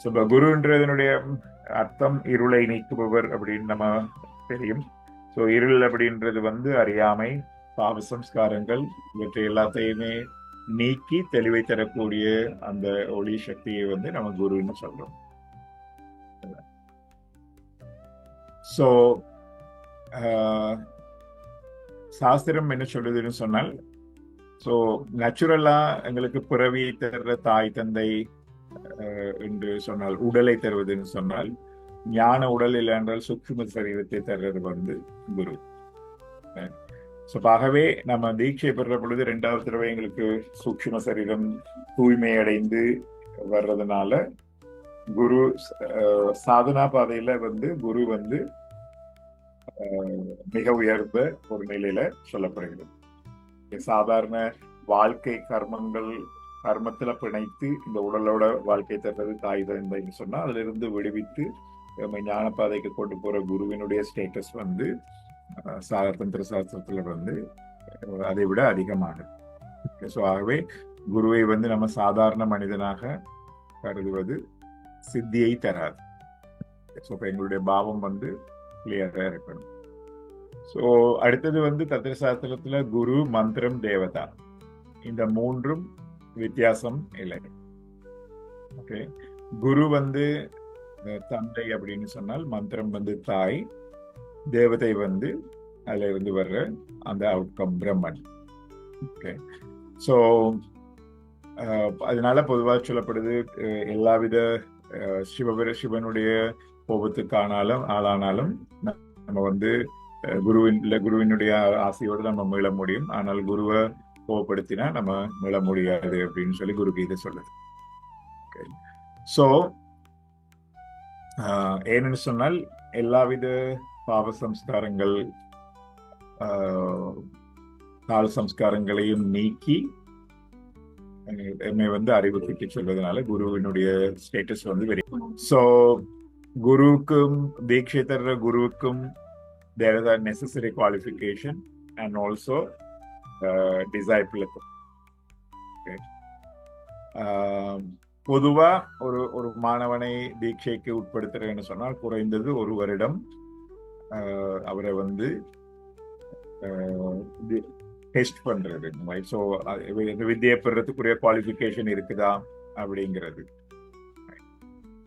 So இப்போ குருன்றதனுடைய அர்த்தம் இருளை நீக்குபவர் அப்படின்னு நம்ம தெரியும். ஸோ இருள் அப்படின்றது வந்து அறியாமை பாவ சம்ஸ்காரங்கள் இவற்றை எல்லாத்தையுமே நீக்கி தெளிவை தரக்கூடிய அந்த ஒளி சக்தியை வந்து நம்ம குருன்னு சொல்றோம். ஸோ சாஸ்திரம் என்ன சொல்லுதுன்னு சொன்னால் ஸோ நேச்சுரலா எங்களுக்கு பிறவி தர்ற தாய் தந்தை என்று சொன்னால் உடலை தருவதுன்னு சொன்னால் ஞான உடல் இல்லை என்றால் சூக்ஷ்ம சரீரத்தை தர்றது வந்து குரு. ஸோ ஆகவே நம்ம தீட்சை பெறுற பொழுது ரெண்டாவது தடவை எங்களுக்கு சூக்ஷ்ம சரீரம் தூய்மை அடைந்து வர்றதுனால குரு அஹ், சாதனா பாதையில வந்து குரு வந்து மிக உயர்ந்த ஒரு நிலையில சொல்லப்படுகிறது. சாதாரண வாழ்க்கை கர்மங்கள் கர்மத்துல பிணைத்து இந்த உடலோட வாழ்க்கை தர்றது தாய் தந்தைன்னு சொன்னா அதுல இருந்து விடுவித்து நம்ம ஞான பாதைக்கு கொண்டு போற குருவினுடைய ஸ்டேட்டஸ் வந்து அஹ், தந்திர சாஸ்திரத்துல வந்து அதை விட அதிகமாகும் ஸோ ஆகவே குருவை வந்து நம்ம சாதாரண மனிதனாக கருதுவது சித்தியை தராது. ஸோ இப்போ எங்களுடைய பாவம் வந்து கிளியராக இருக்கணும். ஸோ அடுத்தது வந்து தந்திர சாஸ்திரத்துல குரு மந்திரம் தேவதா. இந்த மூன்றும் வித்தியாசம் இல்லை. ஓகே குரு வந்து தந்தை அப்படின்னு சொன்னால் மந்திரம் வந்து தாய் தேவதை வந்து அதுல இருந்து வர்ற அந்த அவுட்கம் பிரம்மன். ஓகே ஸோ அதனால பொதுவாக சொல்லப்படுது எல்லாவித அஹ், சிவனுடைய கோபத்துக்கானாலும் ஆளானாலும் ந- நம்ம வந்து குருவின் இல்லை குருவினுடைய ஆசையோடு நம்ம மீள முடியும். ஆனால் குருவை கோபப்படுத்தினா நம்ம மீள முடியாது அப்படின்னு சொல்லி குரு கீதை சொல்லுது ஸோ ஏன்னு சொன்னால் எல்லாவித பாவ சம்ஸ்காரங்கள் ஆஹ், கால் சம்ஸ்காரங்களையும் நீக்கி என்னை வந்து அறிவு கிட்டி சொல்வதனால குருவினுடைய ஸ்டேட்டஸ் வந்து வெரி ஸோ குருவுக்கும் தீட்சை தர்ற குருவுக்கும் there is are necessary qualification and also டிசைபிளுக்கும் பொதுவா ஒரு ஒரு மாணவனை தீட்சைக்கு உட்படுத்துறேன்னு சொன்னால் குறைந்தது ஒரு வருடம் அவரை வந்து டெஸ்ட் பண்றது. ஸோ இந்த வித்தியை பெறத்துக்குரிய குவாலிஃபிகேஷன் இருக்குதா அப்படிங்கிறது.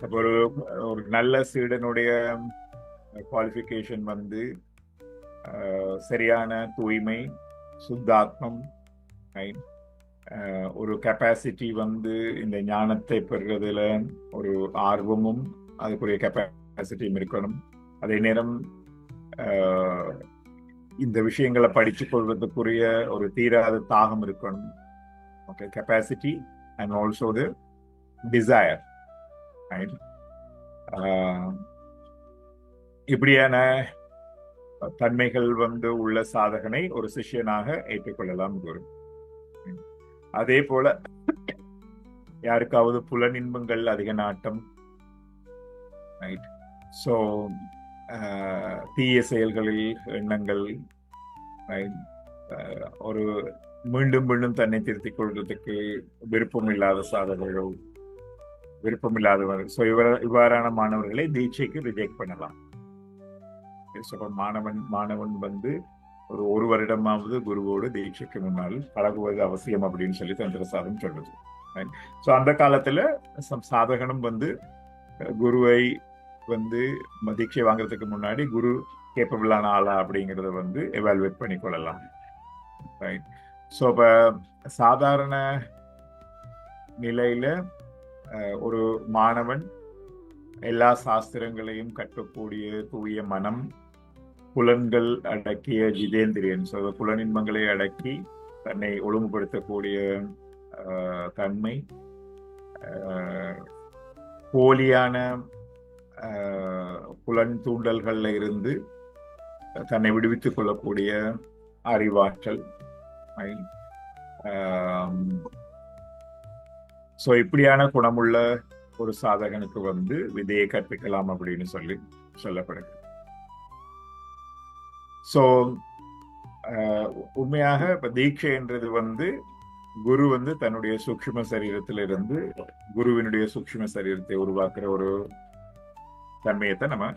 அப்போ ஒரு ஒரு நல்ல சீடனுடைய குவாலிஃபிகேஷன் வந்து சரியான தூய்மை சுத்தாத்மம் ஒரு கெப்பாசிட்டி வந்து இந்த ஞானத்தை பெறுறதுல ஒரு ஆர்வமும் அதுக்குரிய கெப்பாசிட்டியும் இருக்கணும். அதே நேரம் இந்த விஷயங்களை படித்து கொள்வதற்குரிய ஒரு தீராத தாகம் இருக்கணும். Okay capacity and also the desire இப்படியான தன்மைகள் வந்து உள்ள சாதகனை ஒரு சிஷ்யனாக ஏற்றுக்கொள்ளலாம் குரு. அதே போல யாருக்காவது புலனின்பங்கள் அதிக நாட்டம் ரைட் ஸோ தீய செயல்களில் எண்ணங்கள் ஒரு மீண்டும் மீண்டும் தன்னை திருத்திக் கொள்வதற்கு விருப்பம் இல்லாத சாதகர்கள் விருப்பம் இல்லாதவர்கள் ஸோ இவர இவ்வாறான மாணவர்களை தீட்சைக்கு ரிஜெக்ட் பண்ணலாம். So, மாணவன் மாணவன் வந்து ஒரு ஒரு வருடமாவது குருவோடு தீட்சைக்கு முன்னால் பழகுவது அவசியம் அப்படின்னு சொல்லி தந்திர சாதம் சொல்லுது ஸோ அந்த காலத்துல சம் சாதகனும் வந்து குருவை வந்து தீட்சை வாங்குறதுக்கு முன்னாடி குரு கேப்பபிளான ஆளா அப்படிங்கிறத வந்து எவால்வேட் பண்ணி கொள்ளலாம். ரைட் ஸோ இப்போ சாதாரண நிலையில ஒரு மாணவன் எல்லா சாஸ்திரங்களையும் கட்டக்கூடிய தூய மனம் புலன்கள் அடக்கிய ஜிதேந்திரியன். ஸோ புலனின்மங்களை அடக்கி தன்னை ஒழுங்குபடுத்தக்கூடிய தன்மை போலியான புலன் தூண்டல்களில் இருந்து தன்னை விடுவித்துக் கொள்ளக்கூடிய அறிவாற்றல் ஸோ இப்படியான குணமுள்ள ஒரு சாதகனுக்கு வந்து விதையை கற்பிக்கலாம் அப்படின்னு சொல்லி சொல்லப்படுகிறது. ஸோ uh, உண்மையாக இப்போ தீட்சைன்றது வந்து குரு வந்து தன்னுடைய சூக்ஷ்ம சரீரத்திலிருந்து குருவினுடைய சூக்ஷ்ம சரீரத்தை உருவாக்குற ஒரு தன்மையத்தை நம்ம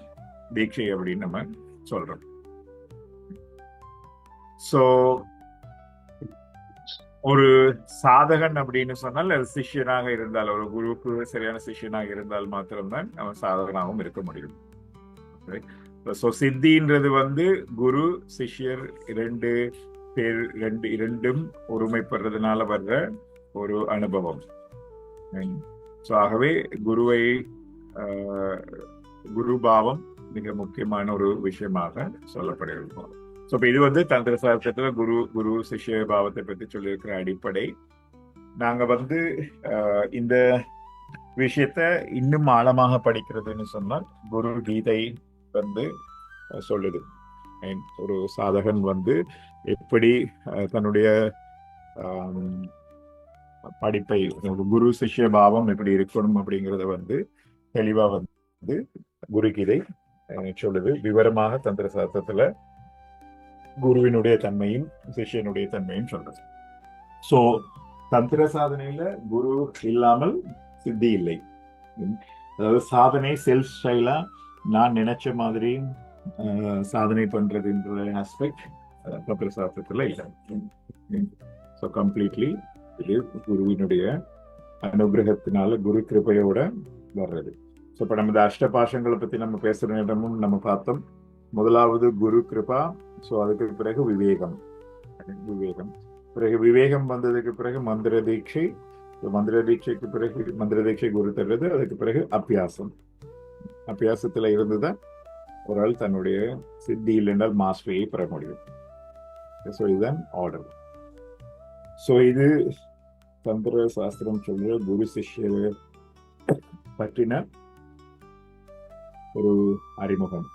தீட்சை அப்படின்னு நம்ம சொல்றோம். சோ ஒரு சாதகன் அப்படின்னு சொன்னால் அது சிஷ்யனாக இருந்தால் ஒரு குருவுக்கு சரியான சிஷ்யனாக இருந்தால் மாத்திரம்தான் அவன் சாதகனாகவும் இருக்க முடியும். ஸோ சித்தின்றது வந்து குரு சிஷ்யர் இரண்டு பேர் ரெண்டு இரண்டும் ஒருமைப்படுறதுனால வர்ற ஒரு அனுபவம். ஸோ ஆகவே குருவை குரு பாவம் மிக முக்கியமான ஒரு விஷயமாக சொல்லப்படுகிறது. ஸோ இப்போ இது வந்து தந்திர சாஸ்திரத்துல குரு குரு சிஷ்ய பாவத்தை பற்றி சொல்லியிருக்கிற அடிப்படை. நாங்கள் வந்து இந்த விஷயத்த இன்னும் ஆழமாக படிக்கிறதுன்னு சொன்னால் குரு கீதை வந்து சொல்லுது. ஒரு சாதகன் வந்து எப்படி தன்னுடைய படிப்பை குரு சிஷ்ய பாவம் எப்படி இருக்கணும் அப்படிங்கிறத வந்து தெளிவா வந்து குரு கீதை சொல்லுது. விவரமாக தந்திர சாஸ்திரத்துல குருவினுடைய தன்மையும் சிஷ்யனுடைய தன்மையும் சொல்றது. சோ தந்திர சாதனையில குரு இல்லாமல் சித்தி இல்லை. அதாவது சாதனை செல்ஃப் ஸ்டைலா நான் நினைச்ச மாதிரி சாதனை பண்றதுன்ற ஆஸ்பெக்ட் பத்திர சாஸ்திரத்துல இல்லை. ஸோ கம்ப்ளீட்லி இது குருவினுடைய அனுகிரகத்தினால குரு கிருபையோட வர்றது. ஸோ இப்போ நம்ம இந்த அஷ்டபாஷங்களை பத்தி நம்ம பேசுற நேரமும் நம்ம பார்த்தோம். முதலாவது குரு கிருபா ஸோ அதுக்கு பிறகு விவேகம். விவேகம். பிறகு விவேகம் வந்ததுக்கு பிறகு மந்திர தீட்சை. மந்திர தீட்சைக்கு பிறகு மந்திர தீட்சை குரு தர்றது அதுக்கு பிறகு அபியாசம். அபியாசத்துல இருந்துதான் ஒரு ஆள் தன்னுடைய சித்தி இல்லைன்றால் மாஸ்டரியை பெற முடியும். ஸோ இதுதான் ஆர்டர் ஸோ இது தந்திர சாஸ்திரம் சொல்ற குரு சிஷ்யர் பற்றின ஒரு அறிமுகம்.